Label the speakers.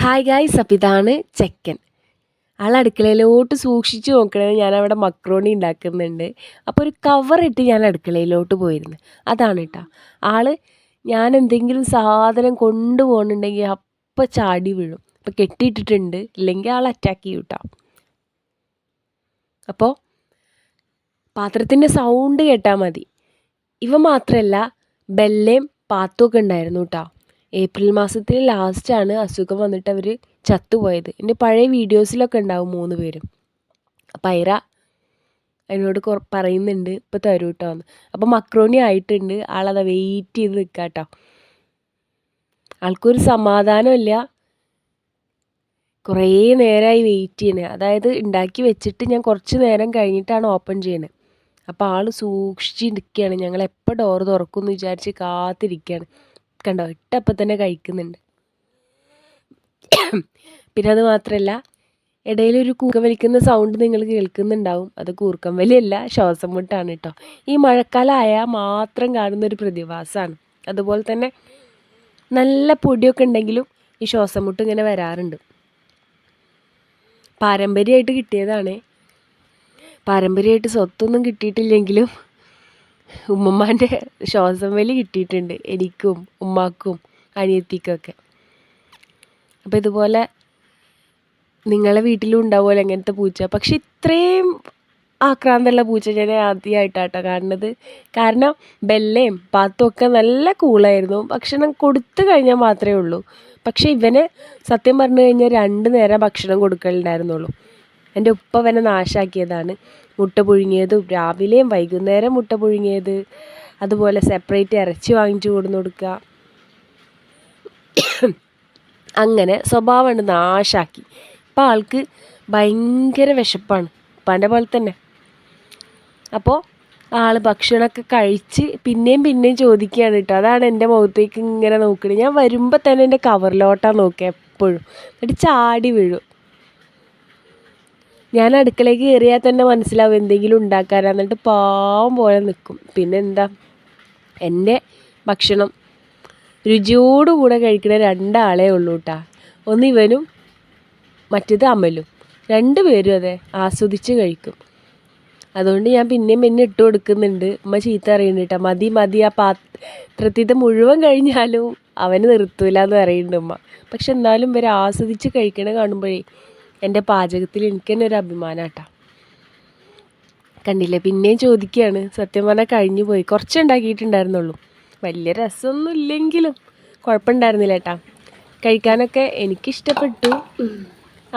Speaker 1: Hi guys അപ്പം ഇതാണ് ചെക്കൻ. ആൾ അടുക്കളയിലോട്ട് സൂക്ഷിച്ച് നോക്കണത് ഞാനവിടെ മക്രോണി ഉണ്ടാക്കുന്നുണ്ട്. അപ്പോൾ ഒരു കവറിട്ട് ഞാൻ അടുക്കളയിലോട്ട് പോയിരുന്നു. അതാണ് കേട്ടോ ആൾ ഞാൻ എന്തെങ്കിലും സാധനം കൊണ്ടുപോകണുണ്ടെങ്കിൽ അപ്പം ചാടി വീഴും. അപ്പം കെട്ടിയിട്ടിട്ടുണ്ട്. ഇല്ലെങ്കിൽ ആൾ അറ്റാക്ക് ചെയ്യും കേട്ടോ അപ്പോൾ പാത്രത്തിന്റെ സൗണ്ട് കേട്ടാൽ മതി. ഇവ മാത്രമല്ല ബെല്ലയും പാത്തുമൊക്കെ ഉണ്ടായിരുന്നു കേട്ടോ ഏപ്രിൽ മാസത്തിൽ ലാസ്റ്റാണ് അസുഖം വന്നിട്ട് അവർ ചത്തുപോയത്. എന്റെ പഴയ വീഡിയോസിലൊക്കെ ഉണ്ടാവും മൂന്ന് പേരും. അപ്പം ഐറ അതിനോട് കുറ പറയുന്നുണ്ട് ഇപ്പം തരൂ കേട്ടോ എന്ന്. അപ്പം മക്രോണി ആയിട്ടുണ്ട് ആളത് വെയിറ്റ് ചെയ്ത് നിൽക്കുക കേട്ടോ ആൾക്കൊരു സമാധാനമില്ല കുറേ നേരമായി വെയിറ്റ് ചെയ്യണേ. അതായത് ഉണ്ടാക്കി വെച്ചിട്ട് ഞാൻ കുറച്ച് നേരം കഴിഞ്ഞിട്ടാണ് ഓപ്പൺ ചെയ്യണത് അപ്പോൾ ആൾ സൂക്ഷിച്ച് നിൽക്കുകയാണ് ഞങ്ങൾ എപ്പോൾ ഡോർ തുറക്കുമെന്ന് വിചാരിച്ച് കാത്തിരിക്കുകയാണ് കണ്ടോ? ഇട്ടപ്പം തന്നെ കഴിക്കുന്നുണ്ട്. പിന്നെ അത് മാത്രമല്ല ഇടയിൽ ഒരു കൂർക്കം വലിക്കുന്ന സൗണ്ട് നിങ്ങൾ കേൾക്കുന്നുണ്ടാവും. അത് കൂർക്കം വലിയല്ല ശ്വാസം മുട്ടാണ് കേട്ടോ ഈ മഴക്കാലമായാൽ മാത്രം കാണുന്ന ഒരു പ്രതിഭാസമാണ് അതുപോലെ തന്നെ നല്ല പൊടിയൊക്കെ ഉണ്ടെങ്കിലും ഈ ശ്വാസം മുട്ട് ഇങ്ങനെ വരാറുണ്ട്. പാരമ്പര്യമായിട്ട് കിട്ടിയതാണ്. പാരമ്പര്യമായിട്ട് സ്വത്തൊന്നും കിട്ടിയിട്ടില്ലെങ്കിലും ഉമ്മമ്മാന്റെ ശ്വാസം വലി കിട്ടിയിട്ടുണ്ട് എനിക്കും ഉമ്മാക്കും അനിയത്തിക്കൊക്കെ. അപ്പോൾ ഇതുപോലെ നിങ്ങളെ വീട്ടിലും ഉണ്ടാവുമല്ലോ അങ്ങനത്തെ പൂച്ച. പക്ഷെ ഇത്രയും ആക്രാന്തമുള്ള പൂച്ച ഞാൻ ആദ്യമായിട്ടാട്ടോ കാണുന്നത്. കാരണം ബെല്ലയും പാത്തും ഒക്കെ നല്ല കൂളായിരുന്നു. ഭക്ഷണം കൊടുത്തു കഴിഞ്ഞാൽ മാത്രമേ ഉള്ളൂ. പക്ഷേ ഇവന് സത്യം പറഞ്ഞു കഴിഞ്ഞാൽ രണ്ട് നേരം ഭക്ഷണം കൊടുക്കലുണ്ടായിരുന്നുള്ളൂ. എന്റെ ഉപ്പ അവനെ നാശാക്കിയതാണ്. മുട്ട പുഴുങ്ങിയതും രാവിലെയും വൈകുന്നേരം മുട്ട പുഴുങ്ങിയത്. അതുപോലെ സെപ്പറേറ്റ് ഇറച്ചി വാങ്ങിച്ചു കൊടുന്ന് കൊടുക്കുക അങ്ങനെ സ്വഭാവം നാശാക്കി. ഇപ്പം ആൾക്ക് ഭയങ്കര വിശപ്പാണ്. ഉപ്പാന്റെ പോലെ തന്നെ. അപ്പോൾ ആൾ ഭക്ഷണമൊക്കെ കഴിച്ച് പിന്നെയും പിന്നെയും ചോദിക്കുകയാണ് കേട്ടോ. അതാണ് എന്റെ മുഖത്തേക്ക് ഇങ്ങനെ നോക്കുന്നത് ഞാൻ വരുമ്പോൾ തന്നെ എന്റെ കവറിലോട്ടാണ് നോക്കുക എപ്പോഴും. എന്നിട്ട് ചാടി വീഴും. ഞാൻ അടുക്കളയിൽ കയറിയാൽ തന്നെ മനസ്സിലാവും എന്തെങ്കിലും ഉണ്ടാക്കാനാ എന്നിട്ട് പാവം പോലെ നിൽക്കും പിന്നെ എന്താ എന്റെ ഭക്ഷണം രുചിയോടുകൂടെ കഴിക്കുന്ന രണ്ടാളേ ഉള്ളൂ കേട്ടാ ഒന്ന് ഇവനും മറ്റേത് അമലും. രണ്ട് പേരും അതെ ആസ്വദിച്ച് കഴിക്കും. അതുകൊണ്ട് ഞാൻ പിന്നെയും പിന്നെ ഇട്ട് കൊടുക്കുന്നുണ്ട്. ഉമ്മ ചീത്ത അറിയുന്നുണ്ട് കേട്ടോ മതി മതി ആ പാത്രത്തിൽ മുഴുവൻ കഴിഞ്ഞാലും അവന് നിർത്തൂല എന്ന് പറയുന്നുണ്ട് ഉമ്മ. പക്ഷെ എന്നാലും ഇവർ ആസ്വദിച്ച് കഴിക്കണ കാണുമ്പോഴേ എന്റെ പാചകത്തിൽ എനിക്ക് തന്നെ ഒരു അഭിമാനം കേട്ടോ കണ്ടില്ലേ? പിന്നെയും ചോദിക്കുകയാണ്. സത്യം പറഞ്ഞാൽ കഴിഞ്ഞു പോയി. കുറച്ച് ഉണ്ടാക്കിയിട്ടുണ്ടായിരുന്നുള്ളൂ വലിയ രസമൊന്നും ഇല്ലെങ്കിലും കുഴപ്പമുണ്ടായിരുന്നില്ല കേട്ടാ കഴിക്കാനൊക്കെ എനിക്കിഷ്ടപ്പെട്ടു.